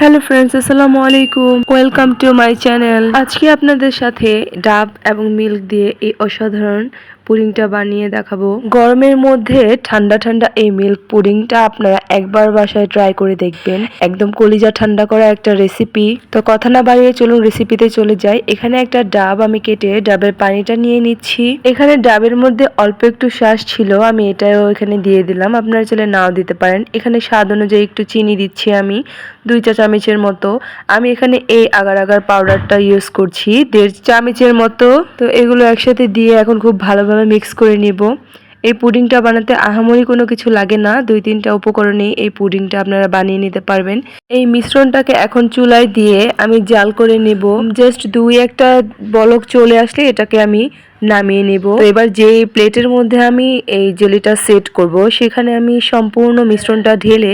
Hello friends আসসালামু আলাইকুম welcome to my channel আজকে আপনাদের সাথে ডাব এবং মিল্ক দিয়ে এই অসাধারণ পুডিংটা বানিয়ে দেখাবো। গরমের মধ্যে ঠান্ডা ঠান্ডা এই মিল্ক পুডিংটা আপনারা একবার বাসায় ট্রাই করে দেখবেন। একদম কলিজা ঠান্ডা করা একটা রেসিপি তো কথা না বাড়িয়ে চলুন রেসিপিতে চলে যাই। এখানে একটা ডাব আমি কেটে ডাবের পানিটা নিয়ে নিচ্ছি। এখানে ডাবের মধ্যে অল্প একটু শ্বাস ছিল, আমি এটাও এখানে দিয়ে দিলাম। আপনারা চাইলে নাও দিতে পারেন। এখানে স্বাদ অনুযায়ী একটু চিনি দিচ্ছি আমি, দুই চা চামচের মতো। আমি এখানে এই আগার আগার পাউডারটা ইউজ করছি, দেড় চামচের মতো। তো এগুলো একসাথে দিয়ে এখন খুব ভালোভাবে মিক্স করে নিব। এই পুডিংটা বানাতে আহামরি কোনো কিছু লাগে না। দুই তিনটা উপকরণেই এই পুডিংটা আপনারা বানিয়ে নিতে পারবেন। এই মিশ্রণটাকে এখন চুলায় দিয়ে আমি জাল করে নেব। জাস্ট দুই একটা বলক চলে আসলে এটাকে আমি নামিয়ে নেব। এবার যে প্লেটের মধ্যে আমি এই জেলিটা সেট করব, সেখানে আমি সম্পূর্ণ মিশ্রণটা ঢেলে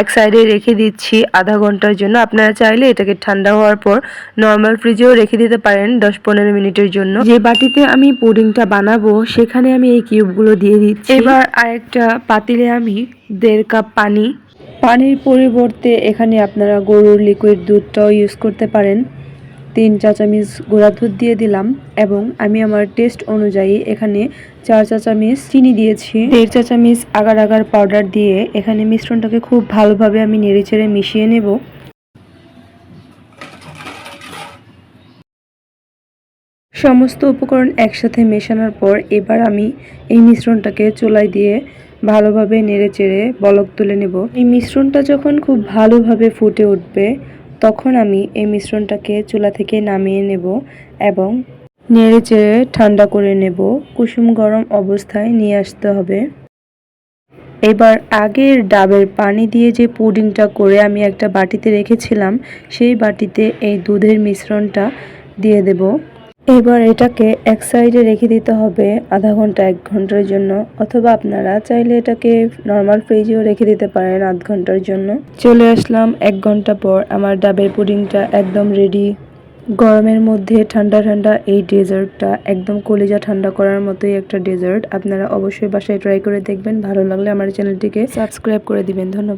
এক সাইডে রেখে দিচ্ছি আধা ঘণ্টার জন্য। আপনারা চাইলে এটাকে ঠান্ডা হওয়ার পর নর্মাল ফ্রিজেও রেখে দিতে পারেন দশ পনেরো মিনিটের জন্য। যে বাটিতে আমি পুডিংটা বানাবো, সেখানে আমি এই কিউবগুলো দিয়ে দিচ্ছি। এবার আরেকটা পাতিলে আমি দেড় কাপ পানি। পানির পরিবর্তে এখানে আপনারা গরুর লিকুইড দুধটাও ইউজ করতে পারেন। তিন চা চামচ গুঁড়া দুধ দিয়ে দিলাম এবং আমি আমার টেস্ট অনুযায়ী এখানে চার চা চামচ চিনি দিয়েছি। দেড় চা চামচ আগার আগার পাউডার দিয়ে এখানে মিশ্রণটাকে খুব ভালোভাবে আমি নেড়েচেড়ে মিশিয়ে নেব। সমস্ত উপকরণ একসাথে মেশানোর পর এবার আমি এই মিশ্রণটাকে চুলায় দিয়ে ভালোভাবে নেড়ে চেড়ে বলক তুলে নেব। এই মিশ্রণটা যখন খুব ভালোভাবে ফুটে উঠবে, তখন আমি এই মিশ্রণটাকে চুলা থেকে নামিয়ে নেব এবং নেড়ে চেড়ে ঠান্ডা করে নেব। কুসুম গরম অবস্থায় নিয়ে আসতে হবে। এবার আগের ডাবের পানি দিয়ে যে পুডিংটা করে আমি একটা বাটিতে রেখেছিলাম, সেই বাটিতে এই দুধের মিশ্রণটা দিয়ে দেব। এবার এটাকে এক সাইডে রেখে দিতে হবে আধা ঘণ্টা, এক ঘণ্টার জন্য। অথবা আপনারা চাইলে এটাকে নর্মাল ফ্রিজেও রেখে দিতে পারেন আধ ঘণ্টার জন্য। চলে আসলাম এক ঘণ্টা পর। আমার ডাবের পুডিংটা একদম রেডি গরমের মধ্যে ঠান্ডা ঠান্ডা এই ডেজার্টটা, একদম কলিজা ঠান্ডা করার মতোই একটা ডেজার্ট। আপনারা অবশ্যই বাসায় ট্রাই করে দেখবেন। ভালো লাগলে আমার চ্যানেলটিকে সাবস্ক্রাইব করে দিবেন। ধন্যবাদ।